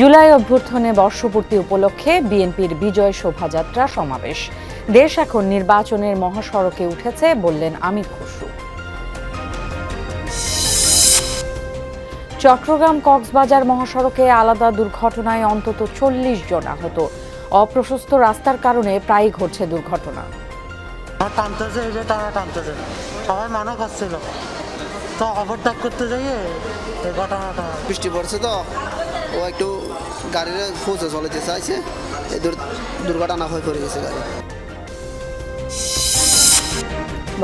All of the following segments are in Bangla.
জুলাই অভ্যর্থনে বর্ষপূর্তি উপলক্ষে বিএনপির বিজয় শোভাযাত্রা সমাবেশ। দেশ এখন নির্বাচনের মহাসড়কে উঠেছে বললেন আমির খসরু। চট্টগ্রাম কক্সবাজার মহাসড়কে আলাদা দুর্ঘটনায় অন্তত চল্লিশ জন আহত। অপ্রশস্ত রাস্তার কারণে প্রায়ই ঘটছে দুর্ঘটনা। টানতেছে এই যে টানা টানতেছে। সবাই মানা করছিল। তো ওভারটেক করতে যাইয়ে ঘটনাটা বৃষ্টি পড়ছে তো? ও একটু গাড়ির ফুসে চলেতে চাইছে এই দুর্ঘটনা হয়ে পড়ে গেছে গাড়ি।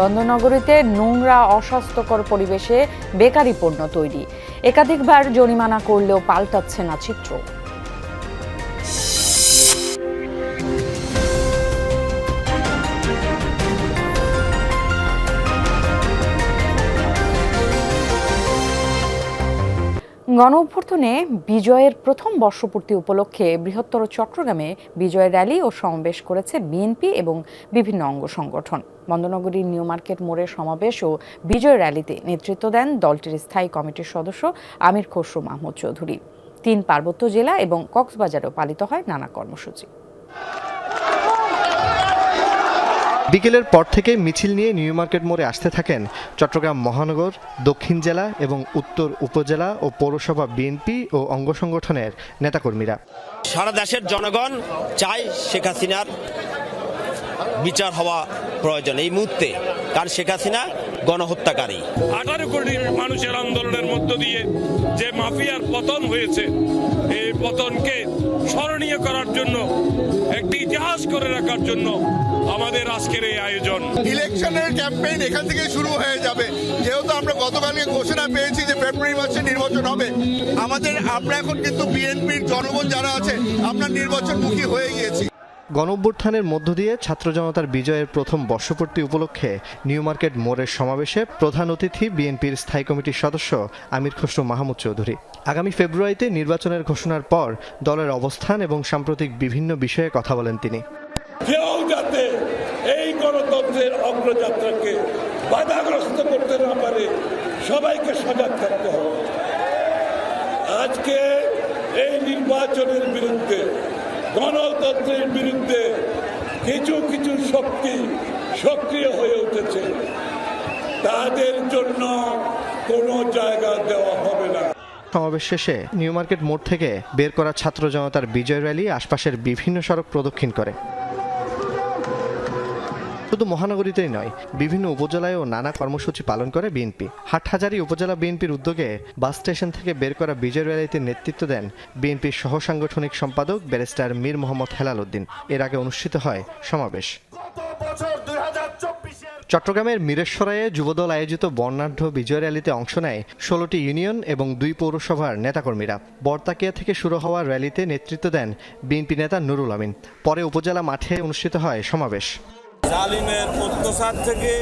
বন্দনগরীতে নোংরা, অস্বাস্থ্যকর পরিবেশে বেকারি পণ্য তৈরি। একাধিকবার জরিমানা করলেও পাল্টাচ্ছে না চিত্র। গণ অভ্যর্থনে বিজয়ের প্রথম বর্ষপূর্তি উপলক্ষে বৃহত্তর চট্টগ্রামে বিজয় র্যালি ও সমাবেশ করেছে বিএনপি এবং বিভিন্ন অঙ্গ সংগঠন। বন্দনগরীর নিউ মার্কেট মোড়ে সমাবেশ ও বিজয় র্যালিতে নেতৃত্ব দেন দলটির স্থায়ী কমিটির সদস্য আমির খসরু মাহমুদ চৌধুরী। তিন পার্বত্য জেলা এবং কক্সবাজারেও পালিত হয় নানা কর্মসূচি। বিকেলের পর থেকে মিছিল নিয়ে নিউ মার্কেট মোড়ে আসতে থাকেন চট্টগ্রাম মহানগর, দক্ষিণ জেলা এবং উত্তর উপজেলা ও পৌরসভা বিএনপি ও অঙ্গ সংগঠনের নেতাকর্মীরা। সারা দেশের জনগণ চায় শেখ হাসিনার বিচার হওয়া প্রয়োজন এই মুহূর্তে। কারণ শেখ হাসিনা গণহত্যাকারী। আঠারো কোটি মানুষের আন্দোলনের মধ্য দিয়ে যে মাফিয়ার পতন হয়েছে এই পতনকে স্মরণীয় করার জন্য একটি ইতিহাস করে রাখার জন্য আমাদের আজকের এই আয়োজন। ইলেকশনের ক্যাম্পেইন এখান থেকে শুরু হয়ে যাবে। যেহেতু আমরা গতকালকে ঘোষণা পেয়েছি যে ফেব্রুয়ারি মাসে নির্বাচন হবে আমাদের আমরা এখন কিন্তু বিএনপির জনগণ যারা আছে আমরা নির্বাচনমুখী হয়ে গিয়েছি। গণঅভ্যুত্থানের মধ্য দিয়ে ছাত্র জনতার বিজয়ের প্রথম বর্ষপূর্তি উপলক্ষে নিউ মার্কেট মোড়ের সমাবেশে প্রধান অতিথি বিএনপির স্থায়ী কমিটির সদস্য আমির খসরু মাহমুদ চৌধুরী। আগামী ফেব্রুয়ারিতে নির্বাচনের ঘোষণার পর দলের অবস্থান এবং সাম্প্রতিক বিভিন্ন বিষয়ে কথা বলেন তিনি। কেউ যাতে এই গণতন্ত্রের অগ্রযাত্রাকে বাধাগ্রস্ত করতে না পারে, সবাইকে সজাগ থাকতে হবে। আজকে এই নির্বাচনের বিরুদ্ধে গণতন্ত্রের বিরুদ্ধে কিছু কিছু শক্তি সক্রিয় হয়ে উঠেছে। তাদের জন্য কোনো জায়গা দেওয়া হবে না। সমাবেশ শেষে নিউ মার্কেট মোড় থেকে বের করা ছাত্র জনতার বিজয় র্যালি আশপাশের বিভিন্ন সড়ক প্রদক্ষিণ করে। শুধু মহানগরীতেই নয়, বিভিন্ন উপজেলায়ও নানা কর্মসূচি পালন করে বিএনপি। হাটহাজারী উপজেলা বিএনপির উদ্যোগে বাস স্টেশন থেকে বের করা বিজয় র্যালিতে নেতৃত্ব দেন বিএনপির সহ সাংগঠনিক সম্পাদক ব্যারিস্টার মীর মোহাম্মদ হেলাল উদ্দিন। এর আগে অনুষ্ঠিত হয় সমাবেশ। চট্টগ্রামের মিরেশ্বরায়ে যুবদল আয়োজিত বর্ণাঢ্য বিজয় র্যালিতে অংশ নেয় ষোলোটি ইউনিয়ন এবং দুই পৌরসভার নেতাকর্মীরা। বর্তাকিয়া থেকে শুরু হওয়া র্যালিতে নেতৃত্ব দেন বিএনপি নেতা নুরুল আমিন। পরে উপজেলা মাঠে অনুষ্ঠিত হয় সমাবেশ। জালিমের অত্যাচার থেকে,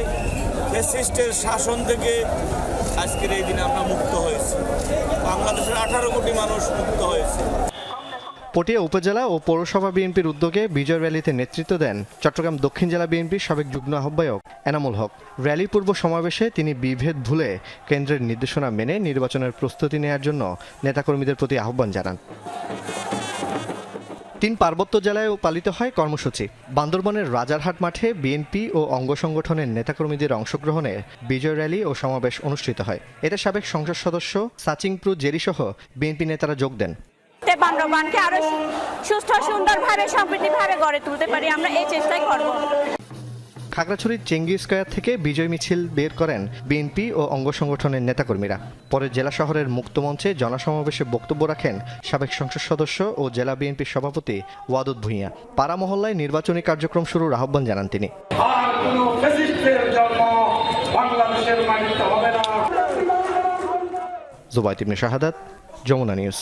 ফ্যাসিস্টের শাসন থেকে আজকের এই দিনে আমরা মুক্ত হয়েছি। বাংলাদেশের আঠারো কোটি মানুষ মুক্ত হয়েছে। পটিয়া উপজেলা ও পৌরসভা বিএনপির উদ্যোগে বিজয় র্যালিতে নেতৃত্ব দেন চট্টগ্রাম দক্ষিণ জেলা বিএনপির সাবেক যুগ্ম আহ্বায়ক এনামুল হক। র্যালি পূর্ব সমাবেশে তিনি বিভেদ ভুলে কেন্দ্রের নির্দেশনা মেনে নির্বাচনের প্রস্তুতি নেয়ার জন্য নেতাকর্মীদের প্রতি আহ্বান জানান। তিন পার্বত্য জেলায়ও পালিত হয় কর্মসূচি। বান্দরবনের রাজারহাট মাঠে বিএনপি ও অঙ্গ সংগঠনের নেতাকর্মীদের অংশগ্রহণে বিজয় র্যালি ও সমাবেশ অনুষ্ঠিত হয়। এতে সাবেক সংসদ সদস্য সাচিংপ্রু জেরিসহ বিএনপি নেতারা যোগ দেন। বান্দরবানকে আরও সুস্থ সুন্দরভাবে, সমৃদ্ধিভাবে গড়ে তুলতে পারি, আমরা এই চেষ্টাই করব। খাগড়াছড়ির চেঙ্গি স্কয়ার থেকে বিজয় মিছিল বের করেন বিএনপি ও অঙ্গ সংগঠনের নেতাকর্মীরা। পরে জেলা শহরের মুক্তমঞ্চে জনসমাবেশে বক্তব্য রাখেন সাবেক সংসদ সদস্য ও জেলা বিএনপির সভাপতি ওয়াদুদ ভূঁইয়া। পাড়া মহল্লায় নির্বাচনী কার্যক্রম শুরুর আহ্বান জানান তিনি। আর কোনো ফ্যাসিস্টের জন্ম বাংলাদেশের মাটিতে হবে না। জুবাইত ইবনে শাহাদাত যমুনা নিউজ।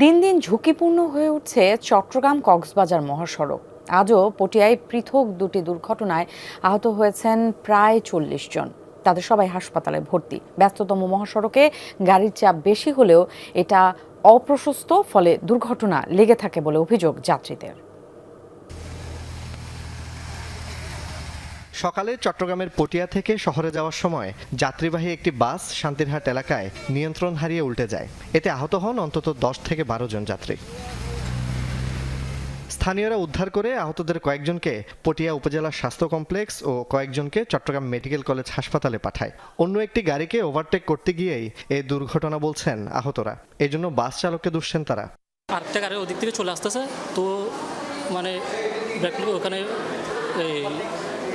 দিন দিন ঝুঁকিপূর্ণ হয়ে উঠছে চট্টগ্রাম কক্সবাজার মহাসড়ক। আজও পটিয়ায় পৃথক দুটি দুর্ঘটনায় আহত হয়েছেন প্রায় চল্লিশ জন। তাদের সবাই হাসপাতালে ভর্তি। ব্যস্ততম মহাসড়কে গাড়ির চাপ বেশি হলেও এটা অপ্রশস্ত, ফলে দুর্ঘটনা লেগে থাকে বলে অভিযোগ যাত্রীদের। সকালে চট্টগ্রামের পটিয়া থেকে শহরে যাওয়ার সময় যাত্রীবাহী একটি বাস শান্তিরহাট এলাকায় নিয়ন্ত্রণ হারিয়ে উল্টে যায়। এতে আহত হন অন্তত দশ থেকে বারো জন যাত্রী। স্থানীয়রা উদ্ধার করে আহতদের কয়েকজনকে পটিয়া উপজেলা স্বাস্থ্য কমপ্লেক্স ও কয়েকজনকে চট্টগ্রাম মেডিকেল কলেজ হাসপাতালে পাঠায়। অন্য একটি গাড়িকে ওভারটেক করতে গিয়েই এই দুর্ঘটনা বলছেন আহতরা। এজন্য বাস চালককে দুষছেন তারা। আরেকটা গাড়ি ওদিক থেকে চলে আসতেছে তো মানে ওখানে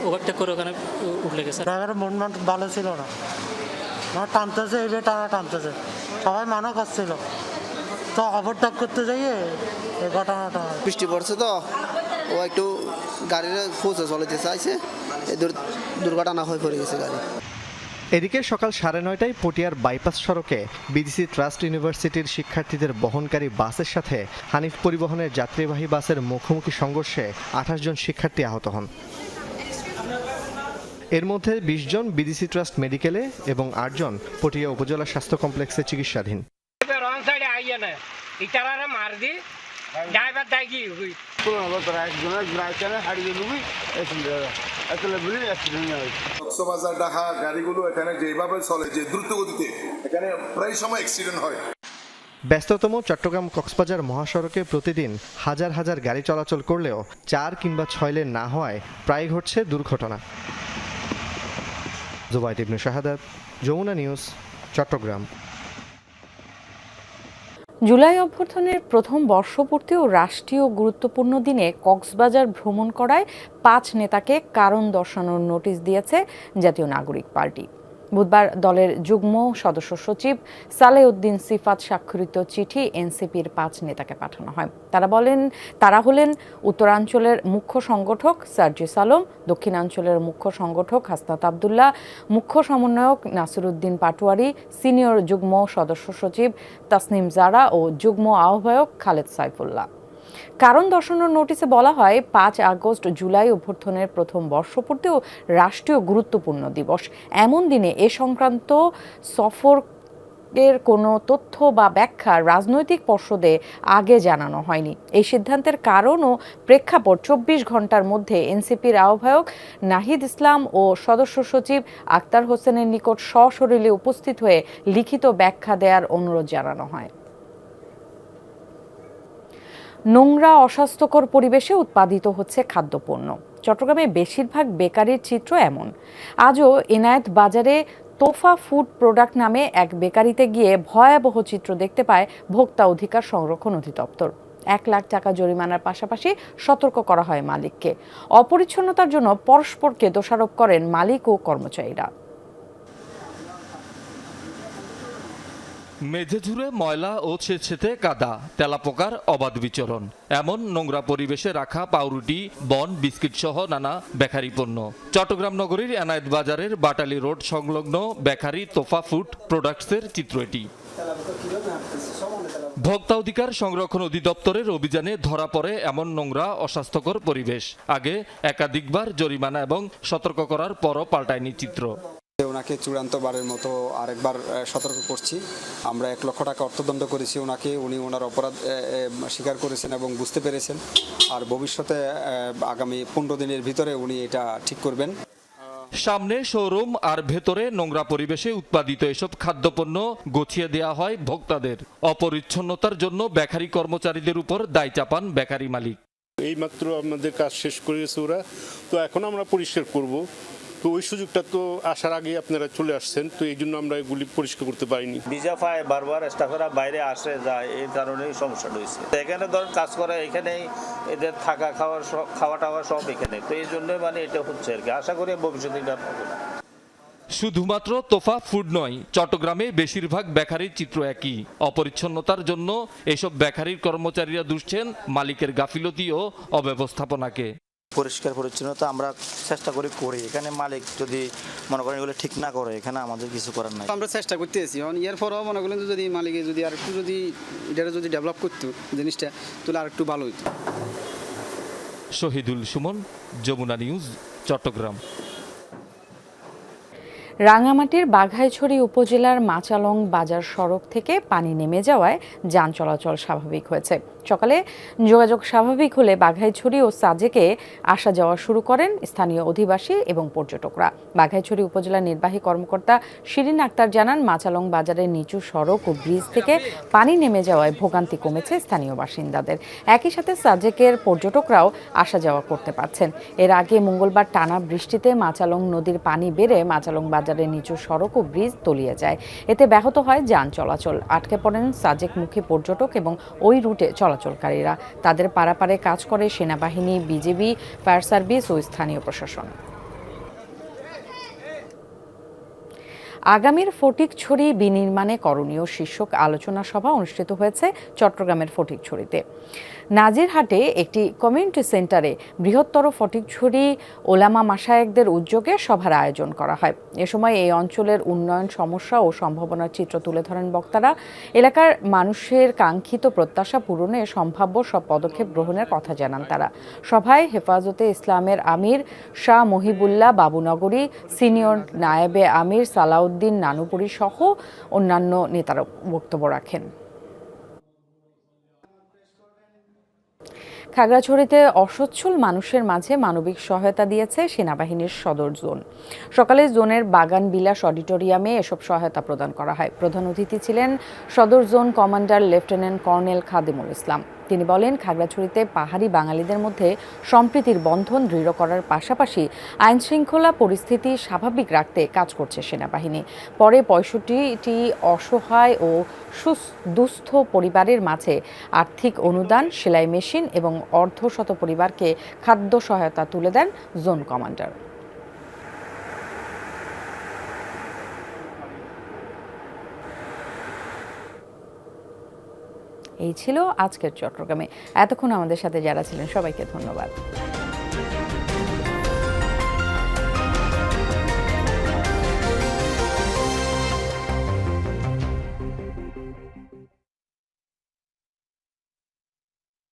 ওভারটেক করে ওখানে উঠলে গেছে। ড্রাইভারের মুভমেন্ট ভালো ছিল না। মানে টানতেছে এই টানা টানতেছে। সবাই মানা করছিল তো ওভারটেক করতে যাইয়ে এই ঘটনাটা হয়। বৃষ্টি পড়ছে তো। ও একটু গাড়ির ফোর্সে চলেতে চাইছে। দুর্ঘটনা হয়ে পড়ে গেছে গাড়ি। এদিকে সকাল সাড়ে নয়টায় পটিয়ার বাইপাস সড়কে বিডিসি ট্রাস্ট ইউনিভার্সিটির শিক্ষার্থীদের বহনকারী বাসের সাথে হানিফ পরিবহনের যাত্রীবাহী বাসের মুখোমুখি সংঘর্ষে আঠাশ জন শিক্ষার্থী আহত হন। এর মধ্যে বিশ জন বিডিসি ট্রাস্ট মেডিকেলে এবং আটজন পটিয়া উপজেলা স্বাস্থ্য কমপ্লেক্সে চিকিৎসাধীন। না। মার দি ড্রাইভার হুই। কক্সবাজার ঢাকা গাড়িগুলো এখানে যেভাবে চলে যে দ্রুত গতিতে এখানে প্রায় সময় অ্যাক্সিডেন্ট হয়। ব্যস্ততম চট্টগ্রাম কক্সবাজার মহাসড়কে প্রতিদিন হাজার হাজার গাড়ি চলাচল করলেও চার কিংবা ছয় লেন না হওয়ায় প্রায় ঘটছে দুর্ঘটনা। জুবাইদ ইবনে শাহাদাত যমুনা নিউজ চট্টগ্রাম। জুলাই অভ্যর্থনের প্রথম বর্ষপূর্তি ও রাষ্ট্রীয় গুরুত্বপূর্ণ দিনে কক্সবাজার ভ্রমণ করায় পাঁচ নেতাকে কারণ দর্শানোর নোটিশ দিয়েছে জাতীয় নাগরিক পার্টি। বুধবার দলের যুগ্ম সদস্য সচিব সালেউদ্দিন সিফাত স্বাক্ষরিত চিঠি এনসিপির পাঁচ নেতাকে পাঠানো হয়। তারা বলেন, তারা হলেন উত্তরাঞ্চলের মুখ্য সংগঠক সার্জিস আলম, দক্ষিণাঞ্চলের মুখ্য সংগঠক হাসনাত আবদুল্লাহ, মুখ্য সমন্বয়ক নাসিরুদ্দিন পাটোয়ারি, সিনিয়র যুগ্ম সদস্য সচিব তাসনিম জারা ও যুগ্ম আহ্বায়ক খালেদ সাইফুল্লাহ। কারণ দর্শানোর নোটিশে বলা হয়, পাঁচ আগস্ট জুলাই অভ্যর্থনের প্রথম বর্ষপূর্তি ও রাষ্ট্রীয় গুরুত্বপূর্ণ দিবস। এমন দিনে এ সংক্রান্ত সফর এর কোনো তথ্য বা ব্যাখ্যা রাজনৈতিক পর্ষদে আগে জানানো হয়নি। এই সিদ্ধান্তের কারণ ও প্রেক্ষাপট চব্বিশ ঘণ্টার মধ্যে এনসিপির আহ্বায়ক নাহিদ ইসলাম ও সদস্য সচিব আক্তার হোসেনের নিকট সশরীরে উপস্থিত হয়ে লিখিত ব্যাখ্যা দেওয়ার অনুরোধ জানানো হয়। নোংরা, অস্বাস্থ্যকর পরিবেশে উৎপাদিত হচ্ছে খাদ্যপণ্য। চট্টগ্রামে বেশিরভাগ বেকারির চিত্র এমন। আজও এনায়েত বাজারে তোফা ফুড প্রোডাক্ট নামে এক বেকারিতে গিয়ে ভয়াবহ চিত্র দেখতে পায় ভোক্তা অধিকার সংরক্ষণ অধিদপ্তর। এক লাখ টাকা জরিমানার পাশাপাশি সতর্ক করা হয় মালিককে। অপরিচ্ছন্নতার জন্য পরস্পরকে দোষারোপ করেন মালিক ও কর্মচারীরা। মেঝে ঝুড়ে ময়লা ও ছেছেতে কাদা, তেলাপোকার অবাধ বিচরণ। এমন নোংরা পরিবেশে রাখা পাউরুটি, বন বিস্কিট সহ নানা বেকারি পণ্য। চট্টগ্রাম নগরীর এনায়েত বাজারের বাটালি রোড সংলগ্ন বেকারি তোফা ফুড প্রোডাক্টসের চিত্র এটি। ভোক্তা অধিকার সংরক্ষণ অধিদপ্তরের অভিযানে ধরা পড়ে এমন নোংরা, অস্বাস্থ্যকর পরিবেশ। আগে একাধিকবার জরিমানা এবং সতর্ক করার পরও পাল্টায়নি চিত্র। ওনাকে চূড়ান্ত বারের মতো আরেকবার সতর্ক করছি। আমরা এক লক্ষ টাকা অর্থদণ্ড করেছি ওনাকে। উনি ওনার অপরাধ স্বীকার করেছেন এবং বুঝতে পেরেছেন। আর ভবিষ্যতে আগামী পনেরো দিনের ভিতরে উনি এটা ঠিক করবেন। সামনে শোরুম আর ভেতরে নোংরা পরিবেশে উৎপাদিত এসব খাদ্যপণ্য গছিয়ে দেওয়া হয় ভোক্তাদের। অপরিচ্ছন্নতার জন্য বেকারি কর্মচারীদের উপর দায় চাপান বেকারি মালিক। এইমাত্র আমাদের কাজ শেষ করেছে ওরা। তো এখন আমরা পরিষ্কার করব। তো ওই সুযোগটা তো আসার আগে আপনারা চলে আসছেন তো এই জন্য আমরা এগুলি পরিষ্কার করতে পারিনি। ভিজা পায় বারবার স্টাফেরা বাইরে আসে যায় এই কারণেই সমস্যাটা হয়েছে তো এখানে ধর কাজ করে এখানেই এদের থাকা খাওয়ার সব খাওয়া টাওয়া সব এখানে। তো এই জন্য মানে এটা হচ্ছে আর কি। আশা করি ভবিষ্যতে এটা হবে। না। শুধুমাত্র তোফা ফুড নয় চট্টগ্রামে বেশিরভাগ বেকারির চিত্র একই। অপরিচ্ছন্নতার জন্য এসব বেকারির কর্মচারীরা দুষছেন মালিকের গাফিলতি ও অব্যবস্থাপনাকে। পরিষ্কার পরিচ্ছন্নতা আমরা চেষ্টা করি করি। এখানে মালিক যদি মনে করেন এগুলো ঠিক না করে এখানে আমাদের কিছু করার নাই। আমরা চেষ্টা করতেছি। এর পরেও মনে করেন যে যদি মালিকে যদি আর একটু যদি এটা যদি ডেভেলপ করতো জিনিসটা তাহলে আর একটু ভালো হতো শহীদুল সুমন যমুনা নিউজ চট্টগ্রাম। রাঙামাটির বাঘাইছড়ি উপজেলার মাচালং বাজার সড়ক থেকে পানি নেমে যাওয়ায় যান চলাচল স্বাভাবিক হয়েছে। সকালে যোগাযোগ স্বাভাবিক হলে বাঘাইছড়ি ও সাজেকে আসা যাওয়া শুরু করেন স্থানীয় অধিবাসী এবং পর্যটকরা। বাঘাইছড়ি উপজেলা নির্বাহী কর্মকর্তা শিরিন আক্তার জানান, মাচালং বাজারের নিচু সড়ক ও ব্রিজ থেকে পানি নেমে যাওয়ায় ভোগান্তি কমেছে স্থানীয় বাসিন্দাদের। একই সাথে সাজেকের পর্যটকরাও আসা যাওয়া করতে পারছেন। এর আগে মঙ্গলবার টানা বৃষ্টিতে মাচালং নদীর পানি বেড়ে মাচালং বাজারের নিচু সড়ক ও ব্রিজ তলিয়ে যায়। এতে ব্যাহত হয় যান চলাচল। আটকে পড়েন সাজেক সাজেকমুখী পর্যটক এবং ওই রুটে চলাচলকারীরা। তাদের পারাপারে কাজ করে সেনাবাহিনী বিজেপি ফায়ার সার্ভিস ও স্থানীয় প্রশাসন। আগামীর ফটিকছড়ি বিনির্মাণে করণীয় শীর্ষক আলোচনা সভা অনুষ্ঠিত হয়েছে চট্টগ্রামের ফটিকছড়িতে নাজিরহাটে একটি কমিউনিটি সেন্টারে বৃহত্তর ফটিকছড়ি ওলামা মাসায়েকদের উদ্যোগে সভার আয়োজন করা হয়। এ সময় এই অঞ্চলের উন্নয়ন সমস্যা ও সম্ভাবনার চিত্র তুলে ধরেন বক্তারা। এলাকার মানুষের কাঙ্ক্ষিত প্রত্যাশা পূরণে সম্ভাব্য সব পদক্ষেপ গ্রহণের কথা জানান তারা। সভায় হেফাজতে ইসলামের আমির শাহ মহিবুল্লাহ বাবুনগরী, সিনিয়র নায়েবে আমির সালাউদ্দিন নানুপুরি সহ অন্যান্য নেতারা বক্তব্য রাখেন। খাগড়াছড়িতে অসচ্ছল মানুষের মাঝে মানবিক সহায়তা দিয়েছে সেনাবাহিনীর সদর জোন। সকালে জোনের বাগান বিলাস অডিটোরিয়ামে এসব সহায়তা প্রদান করা হয়। প্রধান অতিথি ছিলেন সদর zone commander lieutenant colonel Khadimul Islam. তিনি বলেন, খাগড়াছড়িতে পাহাড়ি বাঙালিদের মধ্যে সম্প্রীতির বন্ধন দৃঢ় করার পাশাপাশি আইন শৃঙ্খলা পরিস্থিতি স্বাভাবিক রাখতে কাজ করছে সেনাবাহিনী। পরে পঁয়ষট্টিটি অসহায় ও দুস্থ পরিবারের মাঝে আর্থিক অনুদান, সেলাই মেশিন এবং অর্ধশত পরিবারকে খাদ্য সহায়তা তুলে দেন জোন কমান্ডার। এই ছিল আজকের চট্টগ্রামে। এতক্ষণ আমাদের সাথে যারা ছিলেন সবাইকে ধন্যবাদ।